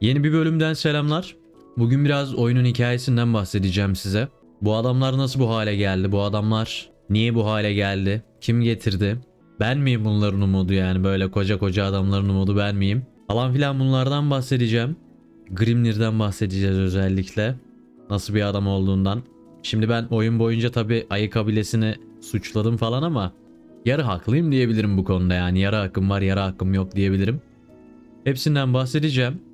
Yeni bir bölümden selamlar. Bugün biraz oyunun hikayesinden bahsedeceğim size. Bu adamlar nasıl bu hale geldi? Bu adamlar niye bu hale geldi? Kim getirdi? Ben miyim bunların umudu yani böyle koca koca adamların umudu ben miyim? Falan filan bunlardan bahsedeceğim. Grimnir'den bahsedeceğiz özellikle. Nasıl bir adam olduğundan. Şimdi ben oyun boyunca tabi ayı kabilesini suçladım falan ama yarı haklıyım diyebilirim bu konuda yani. Yarı hakkım var yarı hakkım yok diyebilirim. Hepsinden bahsedeceğim.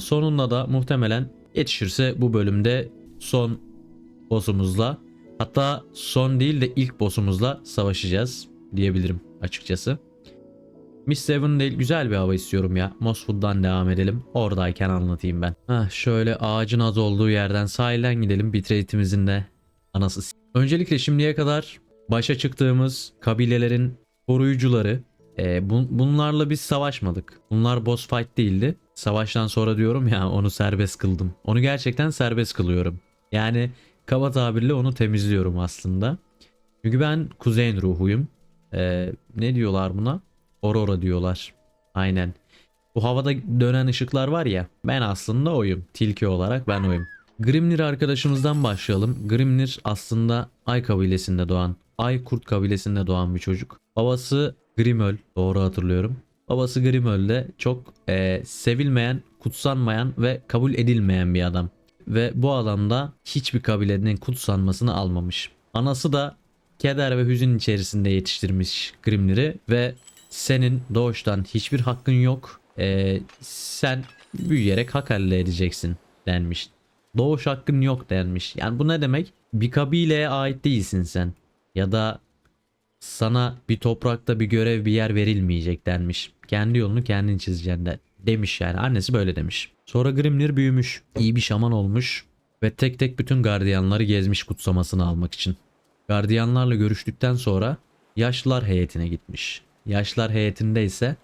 Sonunda da muhtemelen yetişirse bu bölümde son boss'umuzla hatta son değil de ilk boss'umuzla savaşacağız diyebilirim açıkçası. Miss Seven değil güzel bir hava istiyorum ya. Mosswood'dan devam edelim. Oradayken anlatayım ben. Heh, şöyle ağacın az olduğu yerden sahilden gidelim. Bitrate'imizin de anası. Öncelikle şimdiye kadar başa çıktığımız kabilelerin koruyucuları e, bu- bunlarla biz savaşmadık. Bunlar boss fight değildi. Savaştan sonra diyorum ya onu serbest kıldım. Onu gerçekten serbest kılıyorum. Yani kaba tabirle onu temizliyorum aslında. Çünkü ben kuzeyn ruhuyum. E, ne diyorlar buna? Aurora diyorlar. Aynen. Bu havada dönen ışıklar var ya ben aslında oyum. Tilki olarak ben oyum. Grimnir arkadaşımızdan başlayalım. Grimnir aslında Ay kabilesinde doğan, Ay Kurt kabilesinde doğan bir çocuk. Babası Grimöl doğru hatırlıyorum. Babası Grimöl de çok eee, sevilmeyen, kutsanmayan ve kabul edilmeyen bir adam. Ve bu adam da hiçbir kabilenin kutsanmasını almamış. Anası da keder ve hüzün içerisinde yetiştirmiş Grimnir'i ve senin doğuştan hiçbir hakkın yok. Ee, sen büyüyerek hak elde edeceksin denmiş. Doğuş hakkın yok denmiş. Yani bu ne demek? Bir kabileye ait değilsin sen. Ya da sana bir toprakta bir görev bir yer verilmeyecek denmiş. Kendi yolunu kendin çizeceksin de demiş yani. Annesi böyle demiş. Sonra Grimnir büyümüş. iyi bir şaman olmuş. Ve tek tek bütün gardiyanları gezmiş kutsamasını almak için. Gardiyanlarla görüştükten sonra yaşlılar heyetine gitmiş. Yaşlılar heyetinde ise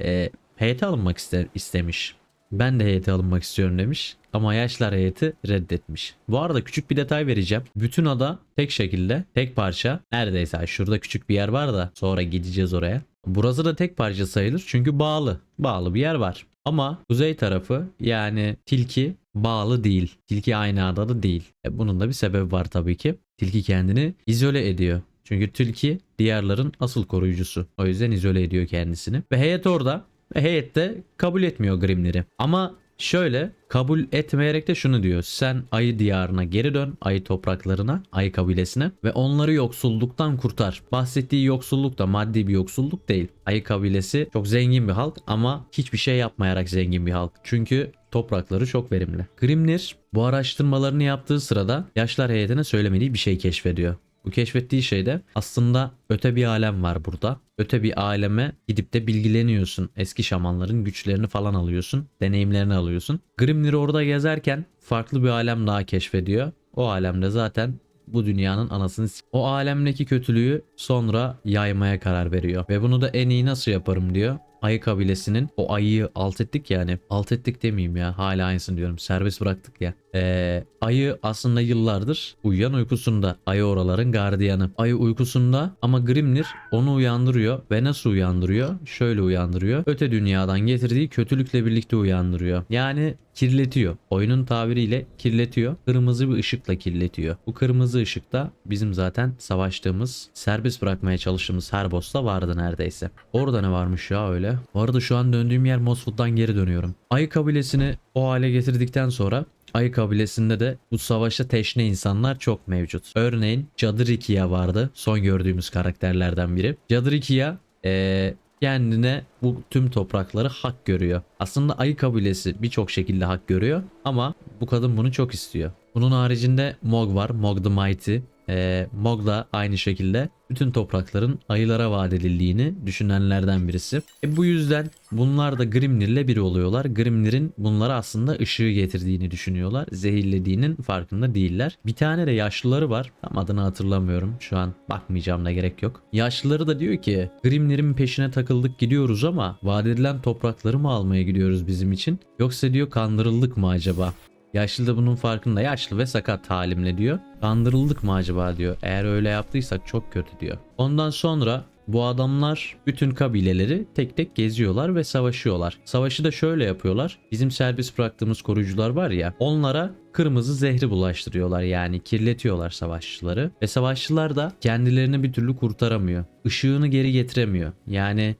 e, heyete alınmak iste- istemiş. Ben de heyete alınmak istiyorum demiş. Ama yaşlar heyeti reddetmiş. Bu arada küçük bir detay vereceğim. Bütün ada tek şekilde, tek parça. Neredeyse şurada küçük bir yer var da sonra gideceğiz oraya. Burası da tek parça sayılır çünkü bağlı. Bağlı bir yer var. Ama kuzey tarafı yani tilki bağlı değil. Tilki aynı adada değil. E bunun da bir sebebi var tabii ki. Tilki kendini izole ediyor. Çünkü tilki diğerlerin asıl koruyucusu. O yüzden izole ediyor kendisini. Ve heyet orada. Heyet de kabul etmiyor Grimler'i. Ama şöyle kabul etmeyerek de şunu diyor. Sen ayı diyarına geri dön. Ayı topraklarına, ayı kabilesine. Ve onları yoksulluktan kurtar. Bahsettiği yoksulluk da maddi bir yoksulluk değil. Ayı kabilesi çok zengin bir halk ama hiçbir şey yapmayarak zengin bir halk. Çünkü toprakları çok verimli. Grimnir bu araştırmalarını yaptığı sırada yaşlar heyetine söylemediği bir şey keşfediyor. Bu keşfettiği şey de aslında öte bir alem var burada. Öte bir aleme gidip de bilgileniyorsun. Eski şamanların güçlerini falan alıyorsun. Deneyimlerini alıyorsun. Grimnir orada gezerken farklı bir alem daha keşfediyor. O alemde zaten bu dünyanın anasını O alemdeki kötülüğü sonra yaymaya karar veriyor. Ve bunu da en iyi nasıl yaparım diyor. Ayı kabilesinin o ayıyı alt ettik yani. Alt ettik demeyeyim ya. Hala aynısını diyorum. Serbest bıraktık ya. Ee, ayı aslında yıllardır uyuyan uykusunda. Ayı oraların gardiyanı. Ayı uykusunda ama Grimnir onu uyandırıyor. Ve nasıl uyandırıyor? Şöyle uyandırıyor. Öte dünyadan getirdiği kötülükle birlikte uyandırıyor. Yani kirletiyor. Oyunun tabiriyle kirletiyor. Kırmızı bir ışıkla kirletiyor. Bu kırmızı ışık da bizim zaten savaştığımız, serbest bırakmaya çalıştığımız her boss'ta vardı neredeyse. Orada ne varmış ya öyle? Bu arada şu an döndüğüm yer Mosswood'dan geri dönüyorum. Ayı kabilesini o hale getirdikten sonra Ayı kabilesinde de bu savaşta teşne insanlar çok mevcut. Örneğin Cadrikia vardı. Son gördüğümüz karakterlerden biri. Cadrikia eee kendine bu tüm toprakları hak görüyor. Aslında ayı kabilesi birçok şekilde hak görüyor ama bu kadın bunu çok istiyor. Bunun haricinde Mog var. Mog the Mighty. Ee, Mog da aynı şekilde bütün toprakların ayılara vaat edildiğini düşünenlerden birisi. E bu yüzden bunlar da Grimnir'le biri oluyorlar. Grimnir'in bunlara aslında ışığı getirdiğini düşünüyorlar. Zehirlediğinin farkında değiller. Bir tane de yaşlıları var. Tam adını hatırlamıyorum. Şu an bakmayacağım da gerek yok. Yaşlıları da diyor ki Grimnir'in peşine takıldık gidiyoruz ama vaat edilen toprakları mı almaya gidiyoruz bizim için? Yoksa diyor kandırıldık mı acaba? Yaşlı da bunun farkında. Yaşlı ve sakat halimle diyor. Kandırıldık mı acaba diyor. Eğer öyle yaptıysak çok kötü diyor. Ondan sonra bu adamlar bütün kabileleri tek tek geziyorlar ve savaşıyorlar. Savaşı da şöyle yapıyorlar. Bizim serbest bıraktığımız koruyucular var ya onlara kırmızı zehri bulaştırıyorlar yani kirletiyorlar savaşçıları ve savaşçılar da kendilerini bir türlü kurtaramıyor. Işığını geri getiremiyor. Yani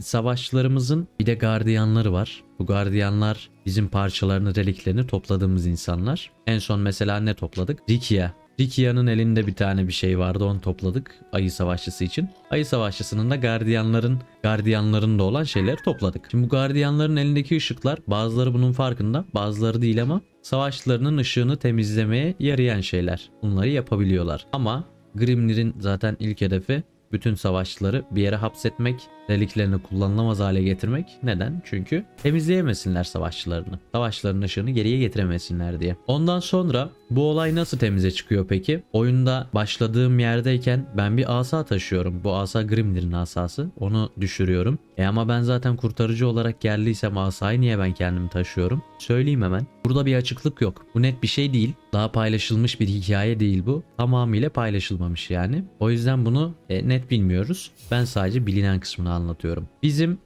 savaşçılarımızın bir de gardiyanları var. Bu gardiyanlar bizim parçalarını, reliklerini topladığımız insanlar. En son mesela ne topladık? Rikia. Rikia'nın elinde bir tane bir şey vardı onu topladık ayı savaşçısı için. Ayı savaşçısının da gardiyanların gardiyanlarında olan şeyleri topladık. Şimdi bu gardiyanların elindeki ışıklar bazıları bunun farkında bazıları değil ama savaşçılarının ışığını temizlemeye yarayan şeyler. Bunları yapabiliyorlar. Ama Grimnir'in zaten ilk hedefi bütün savaşçıları bir yere hapsetmek, reliklerini kullanılamaz hale getirmek. Neden? Çünkü temizleyemesinler savaşçılarını. Savaşçıların ışığını geriye getiremesinler diye. Ondan sonra bu olay nasıl temize çıkıyor peki? Oyunda başladığım yerdeyken ben bir asa taşıyorum. Bu asa Grimnir'in asası. Onu düşürüyorum. E ama ben zaten kurtarıcı olarak geldiysem asayı niye ben kendim taşıyorum? Söyleyeyim hemen. Burada bir açıklık yok. Bu net bir şey değil. Daha paylaşılmış bir hikaye değil bu. Tamamıyla paylaşılmamış yani. O yüzden bunu e, net bilmiyoruz. Ben sadece bilinen kısmını anlatıyorum. Bizim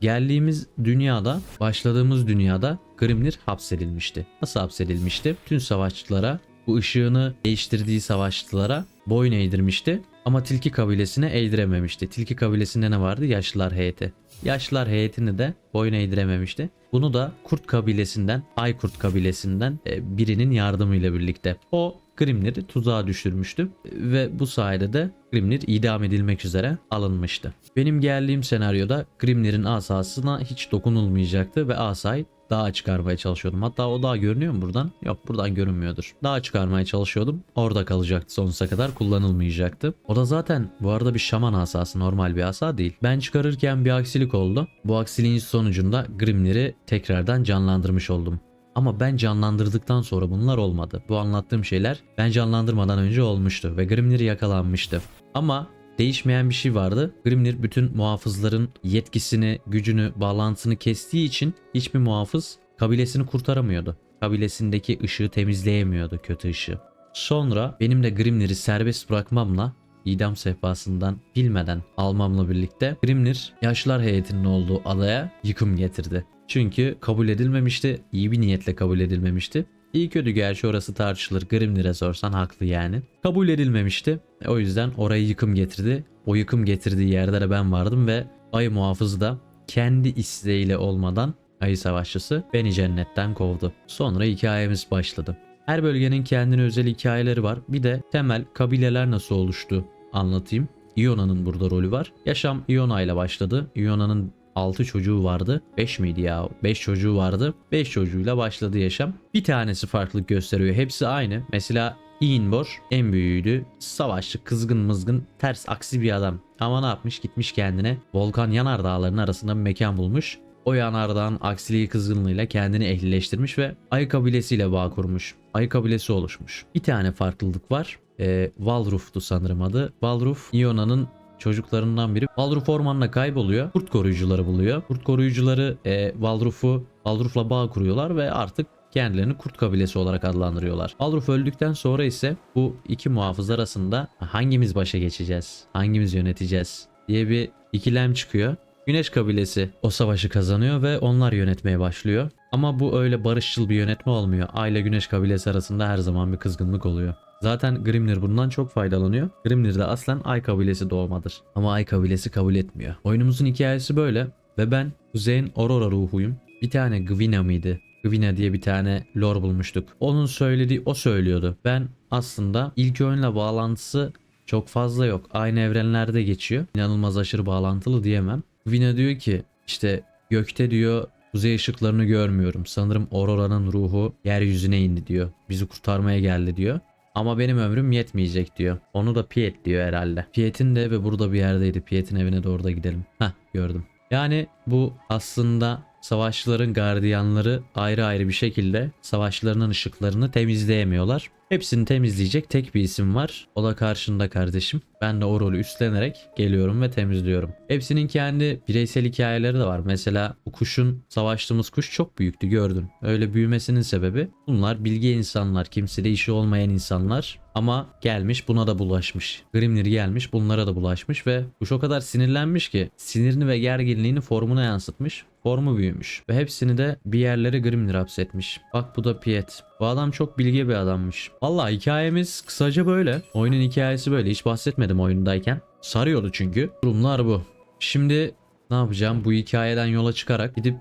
geldiğimiz dünyada, başladığımız dünyada Grimnir hapsedilmişti. Nasıl hapsedilmişti? Tüm savaşçılara, bu ışığını değiştirdiği savaşçılara boyun eğdirmişti. Ama Tilki kabilesine eğdirememişti. Tilki kabilesinde ne vardı? Yaşlılar heyeti. Yaşlılar heyetini de boyun eğdirememişti. Bunu da Kurt kabilesinden, Aykurt kabilesinden e, birinin yardımıyla birlikte. O Grimnir'i tuzağa düşürmüştü ve bu sayede de Grimnir idam edilmek üzere alınmıştı. Benim geldiğim senaryoda Grimnir'in asasına hiç dokunulmayacaktı ve asayı dağa çıkarmaya çalışıyordum. Hatta o dağ görünüyor mu buradan? Yok buradan görünmüyordur. Dağa çıkarmaya çalışıyordum. Orada kalacaktı sonsuza kadar kullanılmayacaktı. O da zaten bu arada bir şaman asası normal bir asa değil. Ben çıkarırken bir aksilik oldu. Bu aksiliğin sonucunda Grimnir'i tekrardan canlandırmış oldum. Ama ben canlandırdıktan sonra bunlar olmadı. Bu anlattığım şeyler ben canlandırmadan önce olmuştu ve Grimnir yakalanmıştı. Ama değişmeyen bir şey vardı. Grimnir bütün muhafızların yetkisini, gücünü, bağlantısını kestiği için hiçbir muhafız kabilesini kurtaramıyordu. Kabilesindeki ışığı temizleyemiyordu kötü ışığı. Sonra benim de Grimnir'i serbest bırakmamla idam sehpasından bilmeden almamla birlikte Grimnir yaşlılar heyetinin olduğu adaya yıkım getirdi. Çünkü kabul edilmemişti. iyi bir niyetle kabul edilmemişti. İyi kötü gerçi orası tartışılır. Grimnir'e sorsan haklı yani. Kabul edilmemişti. O yüzden orayı yıkım getirdi. O yıkım getirdiği yerde de ben vardım ve Ayı muhafızı da kendi isteğiyle olmadan Ayı savaşçısı beni cennetten kovdu. Sonra hikayemiz başladı. Her bölgenin kendine özel hikayeleri var. Bir de temel kabileler nasıl oluştu anlatayım. Iona'nın burada rolü var. Yaşam Iona ile başladı. Iona'nın 6 çocuğu vardı. 5 miydi ya? 5 çocuğu vardı. 5 çocuğuyla başladı yaşam. Bir tanesi farklılık gösteriyor. Hepsi aynı. Mesela Iinbor en büyüğüydü. Savaşçı, kızgın mızgın, ters aksi bir adam. Ama ne yapmış? Gitmiş kendine volkan yanardağlarının arasında bir mekan bulmuş. O yanardağın aksiliği kızgınlığıyla kendini ehlileştirmiş ve Ay kabilesiyle bağ kurmuş. Ay kabilesi oluşmuş. Bir tane farklılık var. Ee, Valruf'tu sanırım adı. Valruf Iona'nın çocuklarından biri. Valruf ormanla kayboluyor. Kurt koruyucuları buluyor. Kurt koruyucuları e, Valruf'u Valruf'la bağ kuruyorlar ve artık kendilerini kurt kabilesi olarak adlandırıyorlar. Valruf öldükten sonra ise bu iki muhafız arasında hangimiz başa geçeceğiz? Hangimiz yöneteceğiz? diye bir ikilem çıkıyor. Güneş kabilesi o savaşı kazanıyor ve onlar yönetmeye başlıyor. Ama bu öyle barışçıl bir yönetme olmuyor. Aile Güneş kabilesi arasında her zaman bir kızgınlık oluyor. Zaten Grimnir bundan çok faydalanıyor. Grimnir de aslen Ay kabilesi doğmadır. Ama Ay kabilesi kabul etmiyor. Oyunumuzun hikayesi böyle ve ben Kuzey'in Aurora ruhuyum. Bir tane Gwina mıydı? Gwina diye bir tane lore bulmuştuk. Onun söylediği o söylüyordu. Ben aslında ilk oyunla bağlantısı çok fazla yok. Aynı evrenlerde geçiyor. İnanılmaz aşırı bağlantılı diyemem. Gwina diyor ki işte gökte diyor kuzey ışıklarını görmüyorum. Sanırım Aurora'nın ruhu yeryüzüne indi diyor. Bizi kurtarmaya geldi diyor. Ama benim ömrüm yetmeyecek diyor. Onu da Piet diyor herhalde. Piet'in de ve burada bir yerdeydi. Piet'in evine doğru da gidelim. Heh gördüm. Yani bu aslında savaşçıların gardiyanları ayrı ayrı bir şekilde savaşçılarının ışıklarını temizleyemiyorlar. Hepsini temizleyecek tek bir isim var. O da karşında kardeşim. Ben de o rolü üstlenerek geliyorum ve temizliyorum. Hepsinin kendi bireysel hikayeleri de var. Mesela bu kuşun savaştığımız kuş çok büyüktü gördün. Öyle büyümesinin sebebi bunlar bilge insanlar, kimsede işi olmayan insanlar Ama gelmiş buna da bulaşmış. Grimnir gelmiş bunlara da bulaşmış ve kuş o kadar sinirlenmiş ki sinirini ve gerginliğini formuna yansıtmış. Formu büyümüş ve hepsini de bir yerlere Grimnir hapsetmiş. Bak bu da Piet. Bu adam çok bilge bir adammış. Valla hikayemiz kısaca böyle. Oyunun hikayesi böyle. Hiç bahsetmedim oyundayken. Sarıyordu çünkü. Durumlar bu. Şimdi ne yapacağım? Bu hikayeden yola çıkarak gidip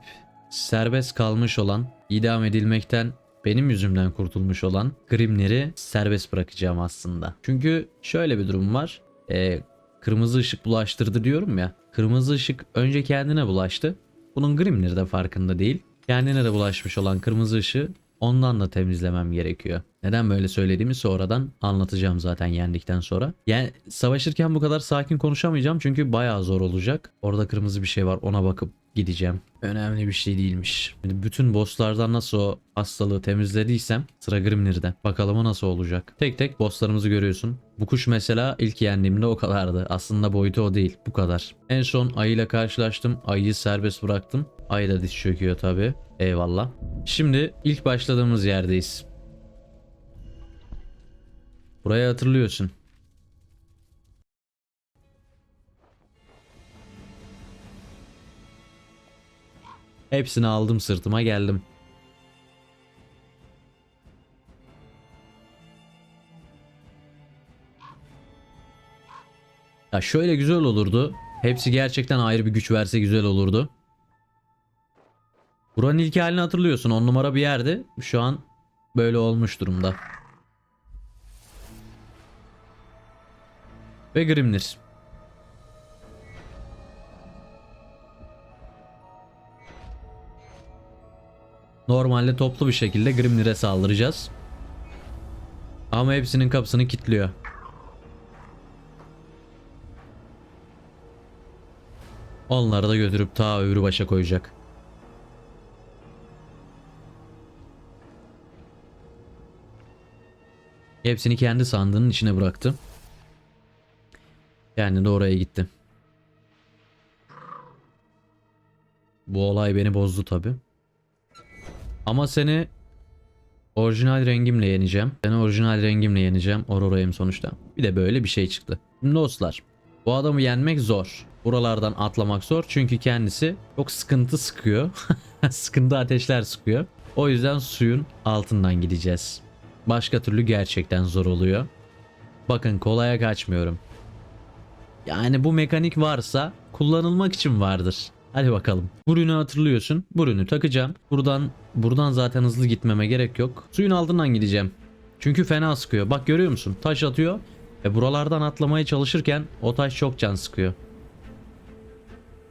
serbest kalmış olan, idam edilmekten benim yüzümden kurtulmuş olan Grimler'i serbest bırakacağım aslında. Çünkü şöyle bir durum var. Ee, kırmızı ışık bulaştırdı diyorum ya. Kırmızı ışık önce kendine bulaştı. Bunun Grimlir de farkında değil. Kendine de bulaşmış olan kırmızı ışığı ondan da temizlemem gerekiyor. Neden böyle söylediğimi sonradan anlatacağım zaten yendikten sonra. Yani savaşırken bu kadar sakin konuşamayacağım çünkü bayağı zor olacak. Orada kırmızı bir şey var ona bakıp gideceğim. Önemli bir şey değilmiş. Yani bütün bosslardan nasıl o hastalığı temizlediysem sıra Grimnir'de. Bakalım o nasıl olacak. Tek tek bosslarımızı görüyorsun. Bu kuş mesela ilk yendiğimde o kadardı. Aslında boyutu o değil. Bu kadar. En son ayıyla karşılaştım. Ayıyı serbest bıraktım. Ayı da diş çöküyor tabi. Eyvallah. Şimdi ilk başladığımız yerdeyiz. Burayı hatırlıyorsun. Hepsini aldım sırtıma geldim. Ya şöyle güzel olurdu. Hepsi gerçekten ayrı bir güç verse güzel olurdu. Buranın ilk halini hatırlıyorsun. 10 numara bir yerde. Şu an böyle olmuş durumda. Ve Grimnir. Normalde toplu bir şekilde Grimnir'e saldıracağız. Ama hepsinin kapısını kilitliyor. Onları da götürüp ta öbürü başa koyacak. Hepsini kendi sandığının içine bıraktı. Yani de oraya gitti. Bu olay beni bozdu tabi. Ama seni orijinal rengimle yeneceğim. Seni orijinal rengimle yeneceğim. Aurora'yım sonuçta. Bir de böyle bir şey çıktı. Şimdi dostlar. Bu adamı yenmek zor. Buralardan atlamak zor. Çünkü kendisi çok sıkıntı sıkıyor. sıkıntı ateşler sıkıyor. O yüzden suyun altından gideceğiz. Başka türlü gerçekten zor oluyor. Bakın kolaya kaçmıyorum. Yani bu mekanik varsa kullanılmak için vardır. Hadi bakalım. Bu ürünü hatırlıyorsun. Bu ürünü takacağım. Buradan buradan zaten hızlı gitmeme gerek yok. Suyun altından gideceğim. Çünkü fena sıkıyor. Bak görüyor musun? Taş atıyor. Ve buralardan atlamaya çalışırken o taş çok can sıkıyor.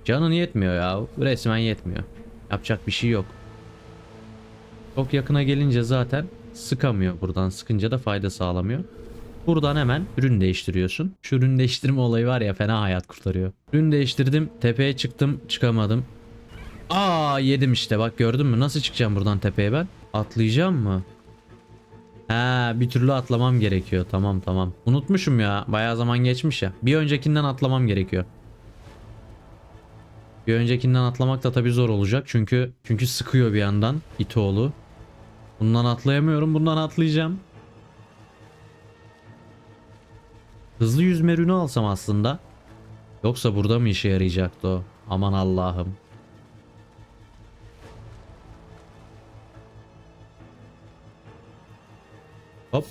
Canın yetmiyor ya. Resmen yetmiyor. Yapacak bir şey yok. Çok yakına gelince zaten sıkamıyor buradan. Sıkınca da fayda sağlamıyor. Buradan hemen ürün değiştiriyorsun. Şu ürün değiştirme olayı var ya fena hayat kurtarıyor. Ürün değiştirdim. Tepeye çıktım. Çıkamadım. Aa yedim işte bak gördün mü? Nasıl çıkacağım buradan tepeye ben? Atlayacağım mı? Ha bir türlü atlamam gerekiyor. Tamam tamam. Unutmuşum ya. Bayağı zaman geçmiş ya. Bir öncekinden atlamam gerekiyor. Bir öncekinden atlamak da tabii zor olacak. Çünkü çünkü sıkıyor bir yandan itoğlu. Bundan atlayamıyorum. Bundan atlayacağım. Hızlı yüzme ürünü alsam aslında. Yoksa burada mı işe yarayacaktı o? Aman Allah'ım. Hop.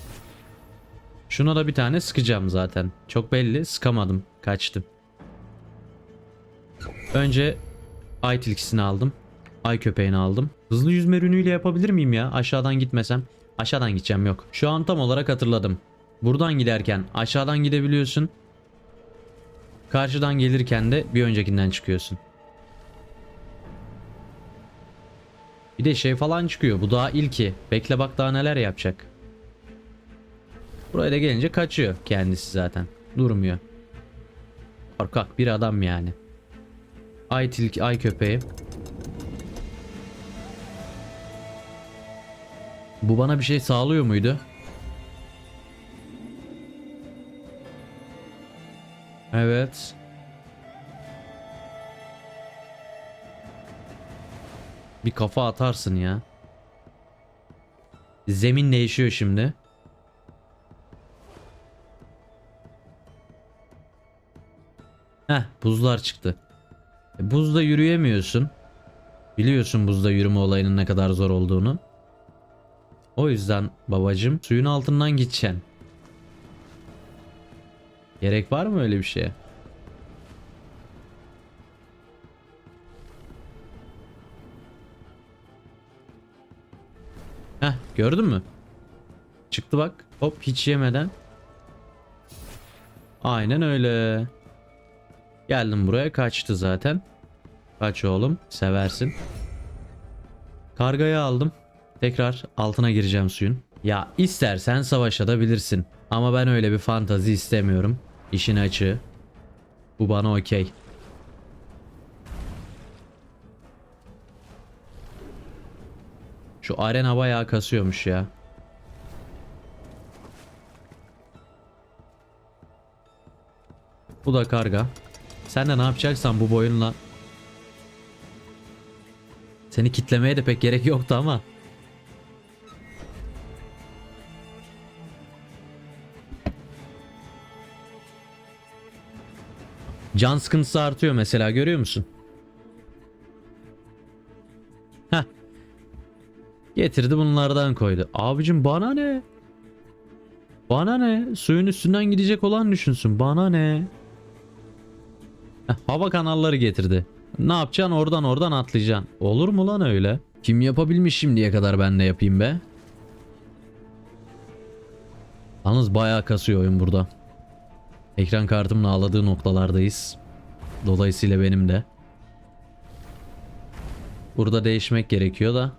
Şuna da bir tane sıkacağım zaten. Çok belli sıkamadım. Kaçtım. Önce tilkisini aldım. Ay köpeğini aldım. Hızlı yüzme ürünüyle yapabilir miyim ya? Aşağıdan gitmesem. Aşağıdan gideceğim yok. Şu an tam olarak hatırladım. Buradan giderken aşağıdan gidebiliyorsun. Karşıdan gelirken de bir öncekinden çıkıyorsun. Bir de şey falan çıkıyor. Bu daha ilki. Bekle bak daha neler yapacak. Buraya da gelince kaçıyor kendisi zaten. Durmuyor. Korkak bir adam yani. Ay tilki, ay köpeği. Bu bana bir şey sağlıyor muydu? Evet. Bir kafa atarsın ya. Zemin değişiyor şimdi. Heh buzlar çıktı. E, buzda yürüyemiyorsun. Biliyorsun buzda yürüme olayının ne kadar zor olduğunu. O yüzden babacım suyun altından gideceksin. Gerek var mı öyle bir şeye? Heh gördün mü? Çıktı bak. Hop hiç yemeden. Aynen öyle. Geldim buraya kaçtı zaten. Kaç oğlum seversin. Kargayı aldım. Tekrar altına gireceğim suyun. Ya istersen savaşabilirsin. Ama ben öyle bir fantazi istemiyorum. İşin açığı. Bu bana okey. Şu arena bayağı kasıyormuş ya. Bu da karga. Sen de ne yapacaksan bu boyunla. Seni kitlemeye de pek gerek yoktu ama. Can sıkıntısı artıyor mesela görüyor musun? Heh. Getirdi bunlardan koydu. Abicim bana ne? Bana ne? Suyun üstünden gidecek olan düşünsün. Bana ne? Heh, hava kanalları getirdi. Ne yapacaksın? Oradan oradan atlayacaksın. Olur mu lan öyle? Kim yapabilmiş şimdiye kadar ben de yapayım be. Yalnız bayağı kasıyor oyun burada. Ekran kartımın ağladığı noktalardayız. Dolayısıyla benim de. Burada değişmek gerekiyor da.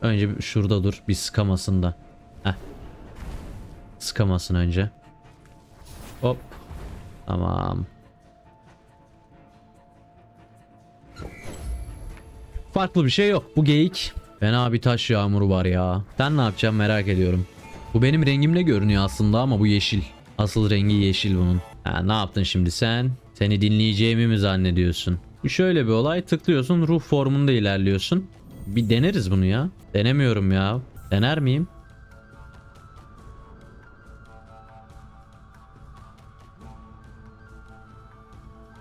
Önce şurada dur. Bir sıkamasın da. Heh. Sıkamasın önce. Hop. Tamam. Farklı bir şey yok. Bu geyik. Fena bir taş yağmuru var ya. Sen ne yapacaksın merak ediyorum. Bu benim rengimle görünüyor aslında ama bu yeşil. Asıl rengi yeşil bunun. Ha, ne yaptın şimdi sen? Seni dinleyeceğimi mi zannediyorsun? Şöyle bir olay tıklıyorsun ruh formunda ilerliyorsun. Bir deneriz bunu ya. Denemiyorum ya. Dener miyim?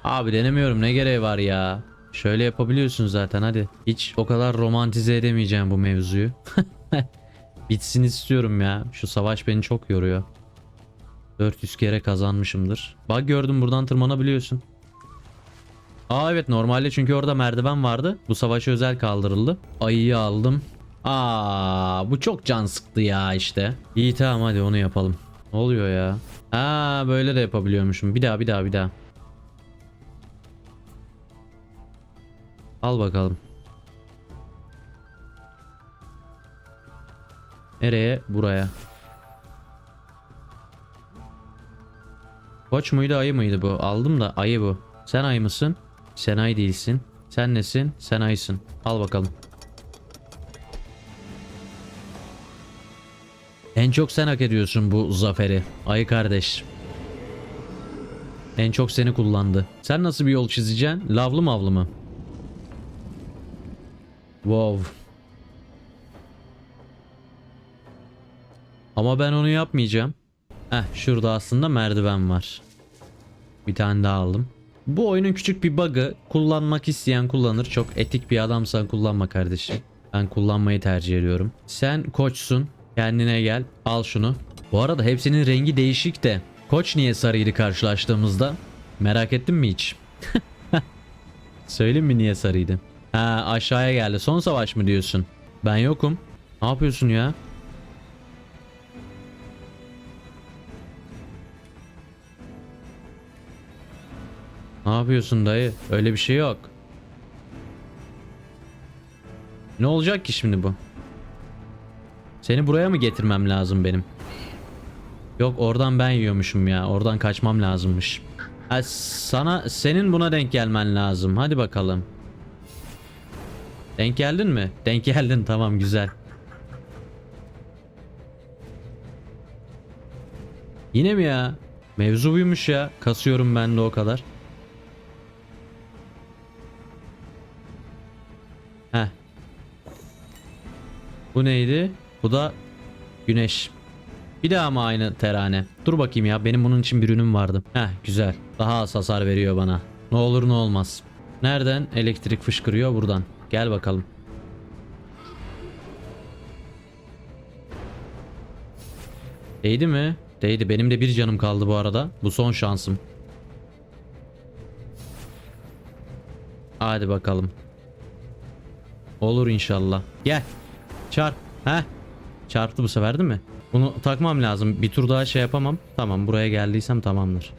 Abi denemiyorum ne gereği var ya. Şöyle yapabiliyorsun zaten hadi. Hiç o kadar romantize edemeyeceğim bu mevzuyu. Bitsin istiyorum ya. Şu savaş beni çok yoruyor. 400 kere kazanmışımdır. Bak gördüm buradan tırmanabiliyorsun. Aa evet normalde çünkü orada merdiven vardı. Bu savaşa özel kaldırıldı. Ayıyı aldım. Aa bu çok can sıktı ya işte. İyi tamam hadi onu yapalım. Ne oluyor ya? Aa böyle de yapabiliyormuşum. Bir daha bir daha bir daha. Al bakalım. Nereye? Buraya. Koç muydu ayı mıydı bu? Aldım da ayı bu. Sen ayı mısın? Sen ayı değilsin. Sen nesin? Sen ayısın. Al bakalım. En çok sen hak ediyorsun bu zaferi. Ayı kardeş. En çok seni kullandı. Sen nasıl bir yol çizeceksin? Lavlı mavlı mı? Wow. Ama ben onu yapmayacağım. Heh şurada aslında merdiven var. Bir tane daha aldım. Bu oyunun küçük bir bug'ı kullanmak isteyen kullanır. Çok etik bir adamsan kullanma kardeşim. Ben kullanmayı tercih ediyorum. Sen koçsun. Kendine gel. Al şunu. Bu arada hepsinin rengi değişik de. Koç niye sarıydı karşılaştığımızda? Merak ettin mi hiç? Söyleyeyim mi niye sarıydı? Ha aşağıya geldi. Son savaş mı diyorsun? Ben yokum. Ne yapıyorsun ya? Ne yapıyorsun dayı? Öyle bir şey yok. Ne olacak ki şimdi bu? Seni buraya mı getirmem lazım benim? Yok oradan ben yiyormuşum ya. Oradan kaçmam lazımmış. Ha, sana senin buna denk gelmen lazım. Hadi bakalım. Denk geldin mi? Denk geldin tamam güzel. Yine mi ya? Mevzu buymuş ya. Kasıyorum ben de o kadar. Bu neydi? Bu da güneş. Bir daha mı aynı terane? Dur bakayım ya benim bunun için bir ürünüm vardı. Heh güzel. Daha az hasar veriyor bana. Ne olur ne olmaz. Nereden elektrik fışkırıyor? Buradan. Gel bakalım. Değdi mi? Değdi. Benim de bir canım kaldı bu arada. Bu son şansım. Hadi bakalım. Olur inşallah. Gel. Çarp. Heh. Çarptı bu sefer değil mi? Bunu takmam lazım. Bir tur daha şey yapamam. Tamam buraya geldiysem tamamdır.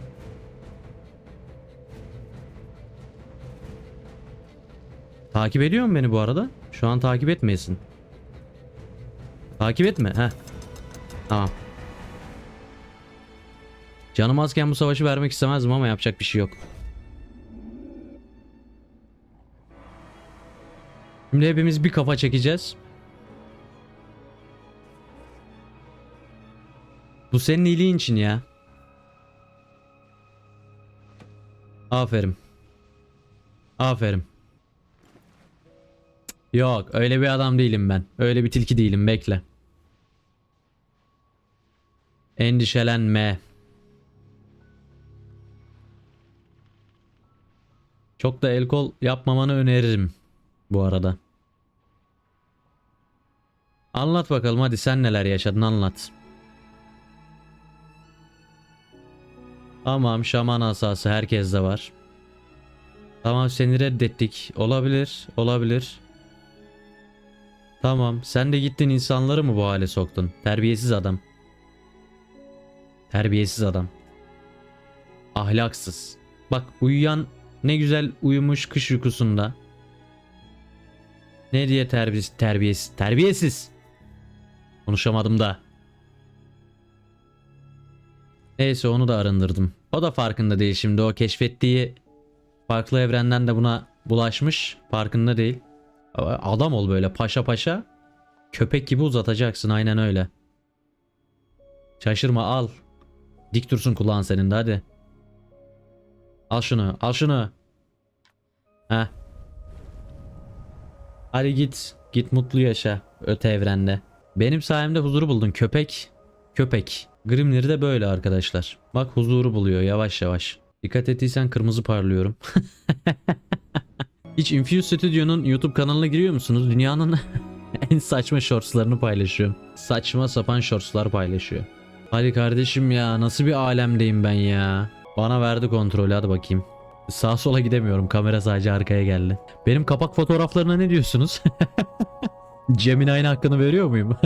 Takip ediyor mu beni bu arada? Şu an takip etmeyesin. Takip etme. Heh. Tamam. Canım azken bu savaşı vermek istemezdim ama yapacak bir şey yok. Şimdi hepimiz bir kafa çekeceğiz. Bu senin iyiliğin için ya. Aferin. Aferin. Yok öyle bir adam değilim ben. Öyle bir tilki değilim bekle. Endişelenme. Çok da el kol yapmamanı öneririm bu arada. Anlat bakalım hadi sen neler yaşadın anlat. Tamam şaman asası herkeste var. Tamam seni reddettik. Olabilir, olabilir. Tamam sen de gittin insanları mı bu hale soktun? Terbiyesiz adam. Terbiyesiz adam. Ahlaksız. Bak uyuyan ne güzel uyumuş kış uykusunda. Ne diye terbiyesiz terbiyesiz terbiyesiz. Konuşamadım da. Neyse onu da arındırdım. O da farkında değil şimdi o keşfettiği farklı evrenden de buna bulaşmış. Farkında değil. Adam ol böyle paşa paşa. Köpek gibi uzatacaksın aynen öyle. Şaşırma al. Dik dursun kulağın senin de hadi. Al şunu al şunu. Heh. Hadi git. Git mutlu yaşa öte evrende. Benim sayemde huzuru buldun köpek. Köpek. Grimleri de böyle arkadaşlar. Bak huzuru buluyor yavaş yavaş. Dikkat ettiysen kırmızı parlıyorum. Hiç Infuse Studio'nun YouTube kanalına giriyor musunuz? Dünyanın en saçma shortslarını paylaşıyor. Saçma sapan shortslar paylaşıyor. Hadi kardeşim ya nasıl bir alemdeyim ben ya. Bana verdi kontrolü hadi bakayım. Sağa sola gidemiyorum kamera sadece arkaya geldi. Benim kapak fotoğraflarına ne diyorsunuz? Cem'in aynı hakkını veriyor muyum?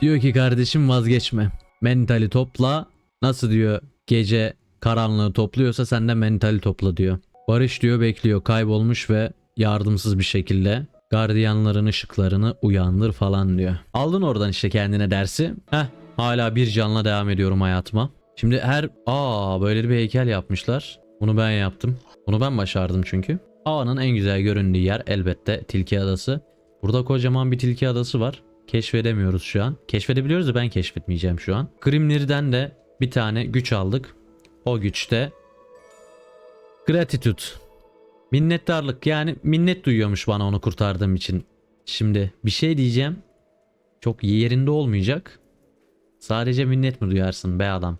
Diyor ki kardeşim vazgeçme. Mentali topla. Nasıl diyor gece karanlığı topluyorsa sen de mentali topla diyor. Barış diyor bekliyor kaybolmuş ve yardımsız bir şekilde gardiyanların ışıklarını uyandır falan diyor. Aldın oradan işte kendine dersi. Heh hala bir canla devam ediyorum hayatıma. Şimdi her aa böyle bir heykel yapmışlar. Bunu ben yaptım. Bunu ben başardım çünkü. Ağanın en güzel göründüğü yer elbette Tilki Adası. Burada kocaman bir Tilki Adası var. Keşfedemiyoruz şu an. Keşfedebiliyoruz da ben keşfetmeyeceğim şu an. Grimler'den de bir tane güç aldık. O güçte gratitude. Minnettarlık yani minnet duyuyormuş bana onu kurtardığım için. Şimdi bir şey diyeceğim. Çok yerinde olmayacak. Sadece minnet mi duyarsın be adam?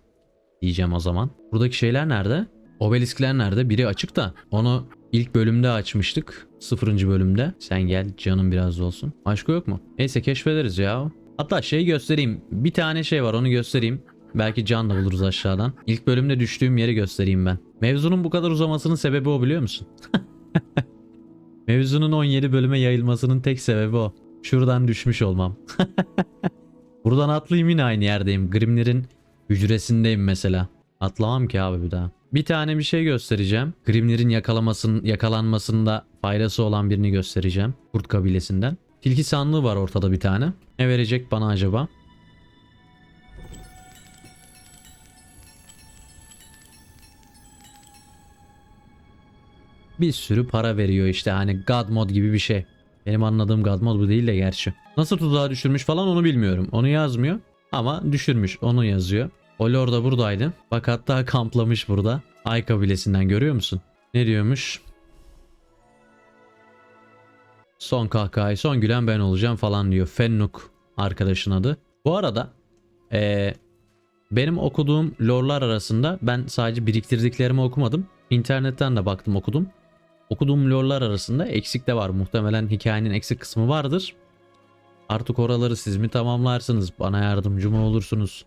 Diyeceğim o zaman. Buradaki şeyler nerede? Obeliskler nerede? Biri açık da. Onu ilk bölümde açmıştık. Sıfırıncı bölümde. Sen gel canım biraz da olsun. Başka yok mu? Neyse keşfederiz ya. Hatta şey göstereyim. Bir tane şey var onu göstereyim. Belki can da buluruz aşağıdan. İlk bölümde düştüğüm yeri göstereyim ben. Mevzunun bu kadar uzamasının sebebi o biliyor musun? Mevzunun 17 bölüme yayılmasının tek sebebi o. Şuradan düşmüş olmam. Buradan atlayayım yine aynı yerdeyim. Grimler'in hücresindeyim mesela. Atlamam ki abi bir daha. Bir tane bir şey göstereceğim. Grimler'in yakalamasının, yakalanmasında faydası olan birini göstereceğim. Kurt kabilesinden. Tilki sandığı var ortada bir tane. Ne verecek bana acaba? Bir sürü para veriyor işte hani God mod gibi bir şey. Benim anladığım God mod bu değil de gerçi. Nasıl tuzağa düşürmüş falan onu bilmiyorum. Onu yazmıyor ama düşürmüş onu yazıyor. O lord da buradaydı. Bak hatta kamplamış burada. Ay kabilesinden görüyor musun? Ne diyormuş? Son kahkahayı son gülen ben olacağım falan diyor. Fennuk arkadaşın adı. Bu arada eee, benim okuduğum lore'lar arasında ben sadece biriktirdiklerimi okumadım. İnternetten de baktım okudum. Okuduğum lore'lar arasında eksik de var. Muhtemelen hikayenin eksik kısmı vardır. Artık oraları siz mi tamamlarsınız? Bana yardımcı mı olursunuz?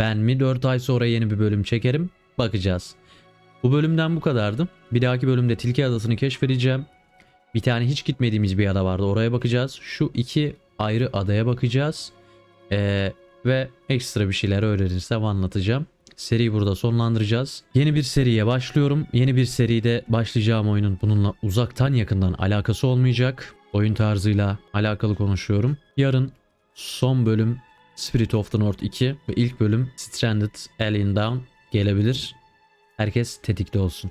Ben mi 4 ay sonra yeni bir bölüm çekerim? Bakacağız. Bu bölümden bu kadardı. Bir dahaki bölümde Tilki Adası'nı keşfedeceğim. Bir tane hiç gitmediğimiz bir ada vardı. Oraya bakacağız. Şu iki ayrı adaya bakacağız. Ee, ve ekstra bir şeyler öğrenirsem anlatacağım. Seriyi burada sonlandıracağız. Yeni bir seriye başlıyorum. Yeni bir seride başlayacağım oyunun bununla uzaktan yakından alakası olmayacak. Oyun tarzıyla alakalı konuşuyorum. Yarın son bölüm Spirit of the North 2 ve ilk bölüm Stranded Alien Down gelebilir. Herkes tetikte olsun.